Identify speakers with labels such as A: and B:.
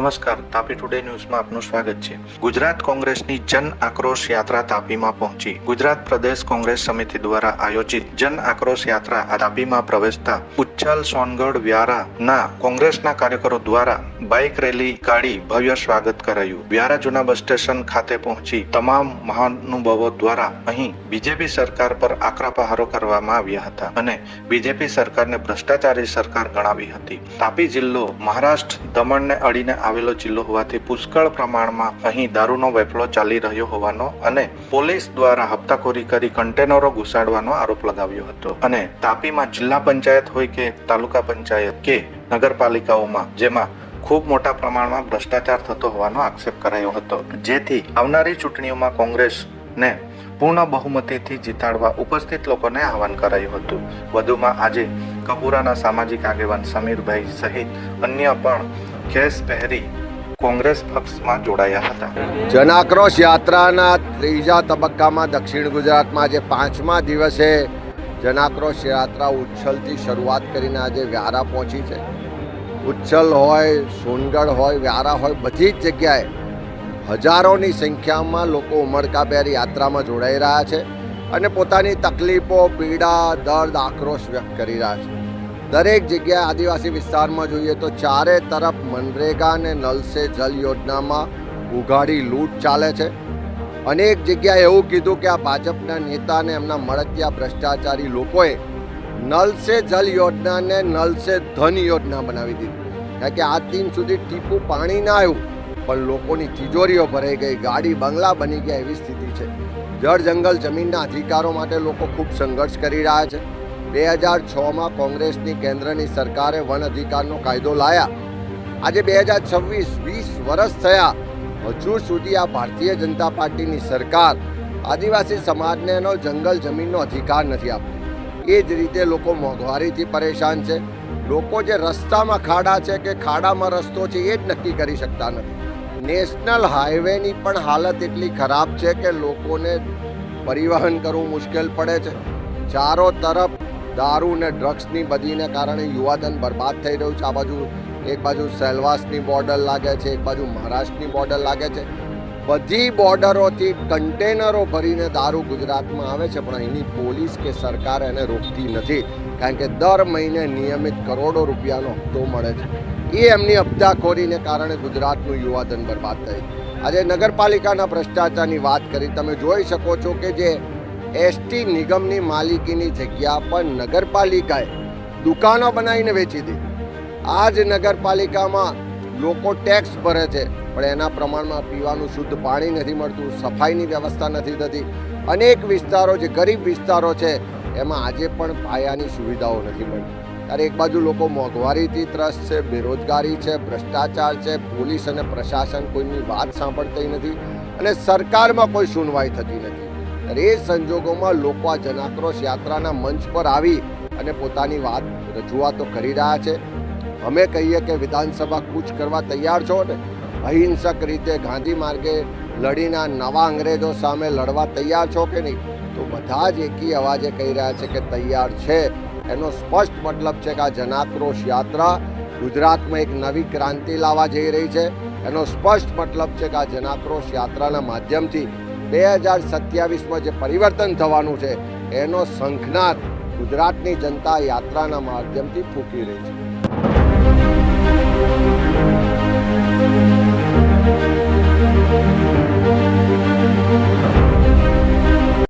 A: નમસ્કાર, તાપી ટુડે ન્યૂઝમાં આપનું સ્વાગત છે. ગુજરાત કોંગ્રેસની જન આક્રોશ યાત્રા તાપીમાં પહોંચી. ગુજરાત પ્રદેશ કોંગ્રેસ સમિતિ દ્વારા આયોજિત જન આક્રોશ યાત્રા તાપીમાં પ્રવેશતા ઉચ્છલ, સોનગઢ વ્યારા ના કોંગ્રેસના કાર્યકરો દ્વારા બાઇક રેલી કાઢી ભવ્ય સ્વાગત કરાયું. વ્યારા જૂના બસ સ્ટેશન ખાતે પહોંચી તમામ મહાનુભાવો દ્વારા અહીં બીજેપી સરકાર પર આકરા પ્રહારો કરવામાં આવ્યા હતા અને બીજેપી સરકારને ભ્રષ્ટાચારી સરકાર ગણાવી હતી. તાપી જિલ્લો મહારાષ્ટ્ર દમણને અડીને આવેલો જિલ્લો હોવાથી પુષ્કળ પ્રમાણમાં અહીં દારૂનો વેપલો ચાલી રહ્યો હોવાનો અને પોલીસ દ્વારા હપ્તાખોરી કરી કન્ટેનરો ઘુસાડવાનો આરોપ લગાવ્યો હતો. અને તાપીમાં જિલ્લા પંચાયત હોય કે તાલુકા પંચાયત કે નગરપાલિકાઓમાં, જેમાં ખૂબ મોટા પ્રમાણમાં ભ્રષ્ટાચાર થતો હોવાનો આક્ષેપ કરાયો હતો. જેથી આવનારી ચૂંટણીઓમાં કોંગ્રેસને પૂર્ણ બહુમતીથી જીતાડવા ઉપસ્થિત લોકોને આહવાન કરાયું હતું. વધુમાં આજે કપૂરાના સામાજિક આગેવાન સમીરભાઈ સહિત અન્ય પણ ખેસ પહેરી કોંગ્રેસ પક્ષમાં જોડાયા હતા.
B: જનાક્રોશ યાત્રાના ત્રીજા તબક્કામાં દક્ષિણ ગુજરાતમાં આજે પાંચમા દિવસે જનાક્રોશ યાત્રા ઉચ્છલથી શરૂઆત કરીને આજે વ્યારા પહોંચી છે. ઉચ્છલ હોય, સોનગઢ હોય, વ્યારા હોય, બધી જ જગ્યાએ હજારોની સંખ્યામાં લોકો ઉમળકાભેર યાત્રામાં જોડાઈ રહ્યા છે અને પોતાની તકલીફો, પીડા, દર્દ, આક્રોશ વ્યક્ત કરી રહ્યા છે. દરેક જગ્યાએ આદિવાસી વિસ્તારમાં જોઈએ તો ચારે તરફ મનરેગા અને નલ જલ યોજનામાં ઉઘાડી લૂંટ ચાલે છે. અનેક જગ્યાએ એવું કીધું કે આ ભાજપના નેતા અને એમના મળતિયા ભ્રષ્ટાચારી લોકોએ નલ સે જલ યોજનાને નલ સે ધન યોજના બનાવી દીધી. કારણ કે આ દિન સુધી ટીપું પાણી ના આવ્યું, પણ લોકોની તિજોરીઓ ભરાઈ ગઈ, ગાડી, બંગલા બની ગયા એવી સ્થિતિ છે. જળ જંગલ જમીનના અધિકારો માટે લોકો ખૂબ સંઘર્ષ કરી રહ્યા છે. બે હજાર છમાં કોંગ્રેસની કેન્દ્રની સરકારે વન અધિકારનો કાયદો લાયા. આજે બે હજાર છવ્વીસ, વીસ વર્ષ થયા. હજુ સુધી આ ભારતીય જનતા પાર્ટીની સરકાર આદિવાસી સમાજને જંગલ જમીનનો અધિકાર નથી આપતો. એ જ રીતે લોકો મોંઘવારીથી પરેશાન છે. લોકો જે રસ્તામાં ખાડા છે કે ખાડામાં રસ્તો છે, એ જ નક્કી કરી શકતા નથી. નેશનલ હાઈવેની પણ હાલત એટલી ખરાબ છે કે લોકોને પરિવહન કરવું મુશ્કેલ પડે છે. ચારો તરફ દારૂ ને ડ્રગ્સની બધીને કારણે યુવાધન બરબાદ થઈ રહ્યું છે. આ બાજુ એક બાજુ સેલવાસની બોર્ડર લાગે છે, એક બાજુ મહારાષ્ટ્રની બોર્ડર લાગે છે. બધી બોર્ડરોથી કન્ટેનરો ભરીને દારૂ ગુજરાતમાં આવે છે, પણ અહીંની પોલીસ કે સરકાર એને રોકતી નથી, કારણ કે દર મહિને નિયમિત કરોડો રૂપિયાનો હપ્તો મળે છે. એ એમની હપ્તાખોરીને કારણે ગુજરાતનું યુવાધન બરબાદ થયું. આજે નગરપાલિકાના ભ્રષ્ટાચારની વાત કરી, તમે જોઈ શકો છો કે જે એસટી નિગમની માલિકીની જગ્યા પર નગરપાલિકાએ દુકાનો બનાવીને વેચી દીધી. આ જ નગરપાલિકામાં લોકો ટેક્સ ભરે છે, પણ એના પ્રમાણમાં પીવાનું શુદ્ધ પાણી નથી મળતું, સફાઈની વ્યવસ્થા નથી થતી. અનેક વિસ્તારો જે ગરીબ વિસ્તારો છે, એમાં આજે પણ પાયાની સુવિધાઓ નથી મળતી ત્યારે એક બાજુ લોકો મોંઘવારીથી ત્રસ્ત છે, બેરોજગારી છે, ભ્રષ્ટાચાર છે, પોલીસ અને પ્રશાસન કોઈની વાત સાંભળતી નથી અને સરકારમાં કોઈ સુનવાઈ થતી નથી. ત્યારે એ સંજોગોમાં લોકો આ જનાક્રોશ યાત્રાના મંચ પર આવી અને પોતાની વાત રજૂઆતો કરી રહ્યા છે. અમે કહીએ કે વિધાનસભા કૂચ કરવા તૈયાર છો ને? અહિંસક રીતે ગાંધી માર્ગે લડીના નવા અંગ્રેજો સામે લડવા તૈયાર છો કે નહીં? તો બધા જ એકી અવાજે કહી રહ્યા છે કે તૈયાર છે. એનો સ્પષ્ટ મતલબ છે કે આ જનાક્રોશ યાત્રા ગુજરાતમાં એક નવી ક્રાંતિ લાવવા જઈ રહી છે. એનો સ્પષ્ટ મતલબ છે કે આ જનાક્રોશ યાત્રાના માધ્યમથી બે હજાર સત્યાવીસમાં જે પરિવર્તન થવાનું છે, એનો શંખનાદ ગુજરાતની જનતા યાત્રાના માધ્યમથી ફૂંકી રહી છે.